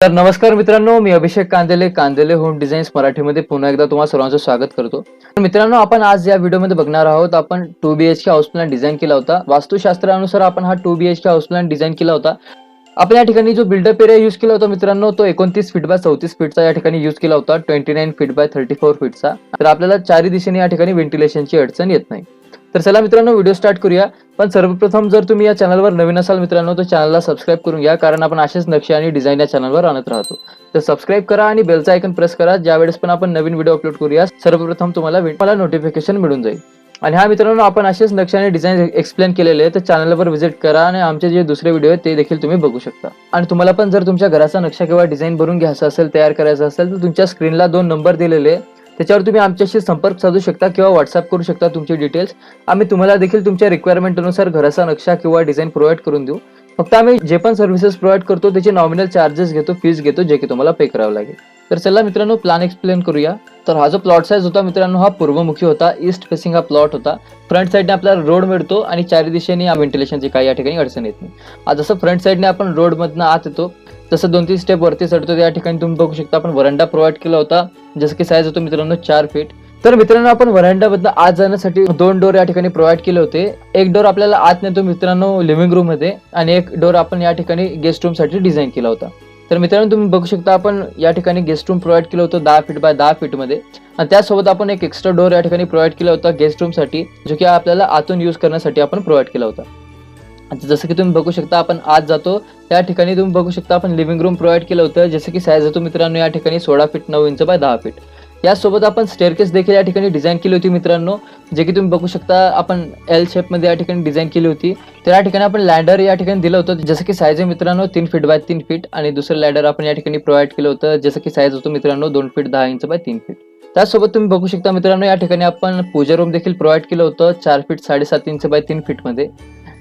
तर नमस्कार मित्रांनो मी अभिषेक कांदेले कांदेले होम डिझाईन्स मराठीमध्ये पुन्हा एकदा तुम्हाला सर्वांचं स्वागत करतो. तर मित्रांनो आपण आज या व्हिडिओमध्ये बघणार आहोत आपण two B H K house plan design केला होता. वास्तुशास्त्रानुसार आपण हा two B H K house plan design केला होता. आपण या ठिकाणी जो बिल्डअप एरिया यूज केला होता मित्रांनो तो एकोणतीस फीट बाय चौतीस फीटचा या ठिकाणी यूज केला होता. Twenty nine feet by thirty four फीटचा तर आपल्याला चारी दिशेने या ठिकाणी व्हेंटिलेशनची अडचण येत नाही. तर चला मित्रांनो व्हिडिओ स्टार्ट करूया. पण सर्वप्रथम जर तुम्ही या चॅनलवर नवीन असाल मित्रांनो तर चॅनलला सबस्क्राईब करून घ्या कारण आपण असेच नक्षे आणि डिझाईन या चॅनलवर आणत राहतो. तर सबस्क्राईब करा आणि बेलचा आयकन प्रेस करा. ज्यावेळेस पण आपण नवीन व्हिडिओ अपलोड करूया सर्वप्रथम तुम्हाला मला नोटिफिकेशन मिळून जाईल. आणि हा मित्रांनो आपण असेच नक्षे आणि डिझाईन एक्सप्लेन केलेले आहे तर चॅनलवर व्हिजिट करा आणि आमचे जे दुसरे व्हिडिओ आहेत ते देखील तुम्ही बघू शकता. आणि तुम्हाला पण जर तुमच्या घराचा नक्षा किंवा डिझाईन भरून घ्यायचा असेल तयार करायचा असेल तर तुमच्या स्क्रीनला दोन नंबर दिलेले आहे. त्याच्यावर तुम्ही आमच्याशी संपर्क साधू शकता किंवा व्हॉट्सअप करू शकता तुमची डिटेल्स आम्ही तुम्हाला देखील तुमच्या रिक्वायरमेंटनुसार घराचा नक्षा किंवा डिझाईन प्रोव्हाइड करून देऊ. फक्त आम्ही जे पण सर्व्हिसेस प्रोव्हाइड करतो त्याचे नॉमिनल चार्जेस घेतो फीस घेतो जे की तुम्हाला पे करावं लागेल. तर चला मित्रांनो प्लॅन एक्सप्लेन करूया. तर हा जो प्लॉट साईज होता मित्रांनो हा पूर्वमुखी होता. ईस्ट फेसिंग हा प्लॉट होता. फ्रंट साईडने आपल्याला रोड मिळतो आणि चारी दिशेने व्हेंटिलेशनची काही या ठिकाणी अडचण येत नाही. जसं फ्रंट साईडने आपण रोडमधनं आत येतो तसं दोन तीन स्टेप वरती चढतो त्या ठिकाणी तुम्ही बघू शकता आपण वरांडा प्रोव्हाइड केला होता. जसं की साईज होतो मित्रांनो चार फीट तर मित्रांनो आपण वरांड्याबद्दल आत जाण्यासाठी दोन डोर या ठिकाणी प्रोव्हाइड केले होते. एक डोर आपल्याला आत नेतो मित्रांनो लिव्हिंग रूममध्ये आणि एक डोर आपण या ठिकाणी गेस्ट रूमसाठी डिझाईन केला होता. तर मित्रांनो तुम्ही बघू शकता आपण या ठिकाणी गेस्ट रूम प्रोव्हाइड केलं होतं दहा फीट बाय दहा फीटमध्ये. आणि त्यासोबत आपण एक एक्स्ट्रा डोर या ठिकाणी प्रोव्हाइड केला होता गेस्ट रूमसाठी जो की आपल्याला आतून यूज करण्यासाठी आपण प्रोव्हाइड केला होता. जसं की तुम्ही बघू शकता आपण आत जातो त्या ठिकाणी तुम्ही बघू शकता आपण लिव्हिंग रूम प्रोव्हाइड केलं होतं जसं की साईज होतो मित्रांनो या ठिकाणी सोळा फीट नऊ इंच बाय दहा फीट यासोबत आपण स्टेअरकेस देखील या ठिकाणी डिझाईन केली होती मित्रांनो जे की तुम्ही बघू शकता आपण एल शेपमध्ये या ठिकाणी डिझाईन केली होती. तर या ठिकाणी आपण लँडर या ठिकाणी दिलं होतं जसं की साईज आहे मित्रांनो तीन फीट बाय तीन फीट आणि दुसरं लँडर आपण या ठिकाणी प्रोव्हाइड केलं होतं जसं की साईज होतो मित्रांनो दोन फीट दहा इंच बाय तीन फीट त्यासोबत तुम्ही बघू शकता मित्रांनो या ठिकाणी आपण पूजा रूम देखील प्रोव्हाइड केलं होतं चार फीट साडेसात इंच बाय तीन फीटमध्ये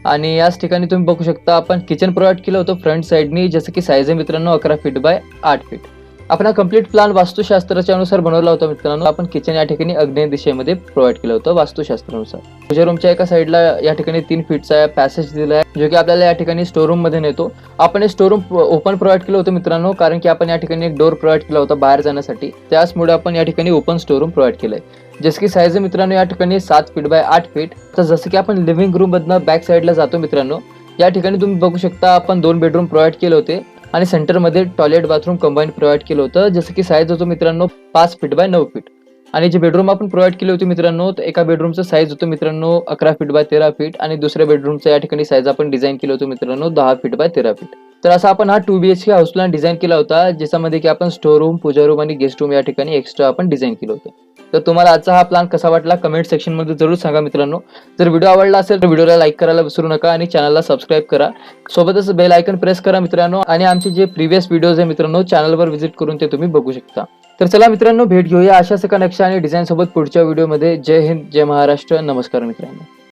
आणि याच ठिकाणी तुम्ही बघू शकता आपण किचन प्रोव्हाइड केलं होतं फ्रंट साईडनी जसं की साईज आहे मित्रांनो अकरा फीट बाय आठ फीट आपण हा कंप्लीट प्लान वास्तुशास्त्राच्या अनुसार बनवला होता मित्रांनो. आपण किचन या ठिकाणी अग्नेय दिशेमध्ये प्रोव्हाइड केलं होतं वास्तुशास्त्रानुसार. म्हणजे पूजा रूमच्या एका साईडला या ठिकाणी तीन फीटचा पॅसेज दिला आहे जो की आपल्याला या ठिकाणी स्टोर रूममध्ये नेतो. आपण हे स्टोर रूम ओपन प्रोव्हाइड केलं होतं मित्रांनो कारण की आपण या ठिकाणी एक डोर प्रोव्हाइड केला होता बाहेर जाण्यासाठी. त्याचमुळे आपण या ठिकाणी ओपन स्टोर रूम प्रोव्हाइड केलंय. जसं की साईज मित्रांनो या ठिकाणी सात फीट बाय आठ फीट तर जसं की आपण लिव्हिंग रूम मधनं बॅक साईडला जातो मित्रांनो या ठिकाणी तुम्ही बघू शकता आपण दोन बेडरूम प्रोव्हाइड केले होते. आणि सेंटरमध्ये टॉयलेट बाथरूम कंबाईन प्रोव्हाइड केलं होतं. जसं की साईज होतो मित्रांनो पाच फीट बाय नऊ फीट आणि जे बेडरूम आपण प्रोव्हाइड केले होते मित्रांनो तर एका बेडरूमचं साईज होतं मित्रांनो अकरा फीट बाय तेरा फीट आणि दुसऱ्या बेडरूमचं या ठिकाणी साईज आपण डिझाईन केलं होतं मित्रांनो दहा फीट बाय तेरा फीट तर असा आपण हा two B H K house plan design केला होता ज्याच्यामध्ये की आपण स्टोर रूम पूजा रूम आणि गेस्ट रूम या ठिकाणी एक्स्ट्रा आपण डिझाईन केलं होतं. तर तुम्हाला आजचा हा प्लान कसा वाटला? कमेंट सेक्शनमध्ये जरूर सांगा मित्रांनो. जर व्हिडिओ आवडला असेल तर व्हिडिओला लाईक करायला विसरू नका आणि चॅनलला सबस्क्राईब करा. सोबतच बेल आयकन प्रेस करा मित्रांनो आणि आमचे जे प्रिव्हियस व्हिडिओज आहे मित्रांनो चॅनलवर व्हिजिट करून ते तुम्ही बघू शकता. तर चला मित्रांनो भेट घेऊया अशाच एका नक्षा आणि डिझाईन सोबत पुढच्या व्हिडिओमध्ये जय हिंद जय महाराष्ट्र. नमस्कार मित्रांनो.